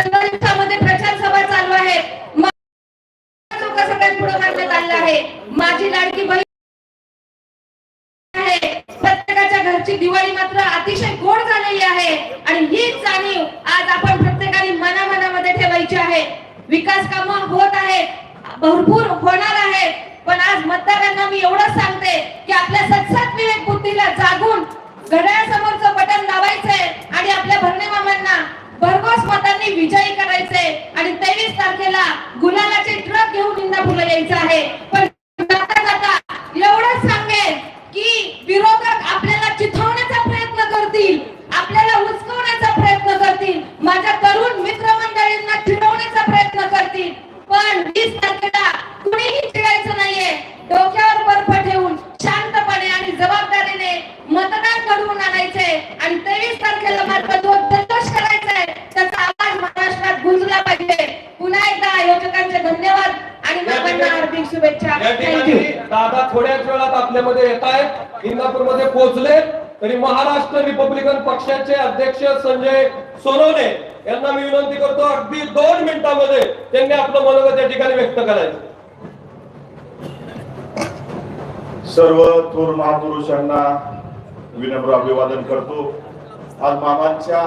पंधरा दिवसामध्ये प्रचार सभा चालू आहे. सगळ्यात पुढे मांडण्यात आलं आहे. माझी लाडकी बहीण आहे. प्रत्येकाच्या घरची दिवाळी मात्र अतिशय गोड झालेली आहे. आणि हीच जाणीव आज आपण प्रत्येकाने मनामनामध्ये ठेवायची आहे. विकास काम होत आहेत. भरपूर होणार आहेत. पण आज मतदारांना मी एवढंच सांगते की आपल्या सत्सात विवेक बुद्धीला जागून घड्याळासमोरचं भरघोस विजयी करायचंय. आणि तेवीस तारखेला गुलालाचे ट्रक घेऊन इंदापूरला यायचं आहे. पण जाता जाता एवढंच सांगेल की विरोधक आपल्याला चिथवण्याचा प्रयत्न करतील. आपल्याला उचकवण्याचा प्रयत्न करतील. माझ्या तरुण मित्रमंडळींना चिडवण्याचा प्रयत्न करतील. पण वीस तारखेला कुणीही चिडायचं नाहीये. डोक्यावर बर्फ ठेवून शांतपणे आणि जबाबदारीने मतदान घडवून आणायचे आणि तेवीस तारखेला मात्र बाबांना हार्दिक शुभेच्छा या ठिकाणी थँक्यू दादा थोड्याच वेळात आपल्यामध्ये येत आहेत. इंदापूरमध्ये पोहोचले. तरी महाराष्ट्र रिपब्लिकन पक्षाचे अध्यक्ष संजय सोनवणे यांना मी विनंती करतो अगदी दोन मिनिटांमध्ये त्यांनी आपलं मनोगत या ठिकाणी व्यक्त करायचं. सर्व थोर महापुरुषांना विनम्र अभिवादन करतो. आज मामांच्या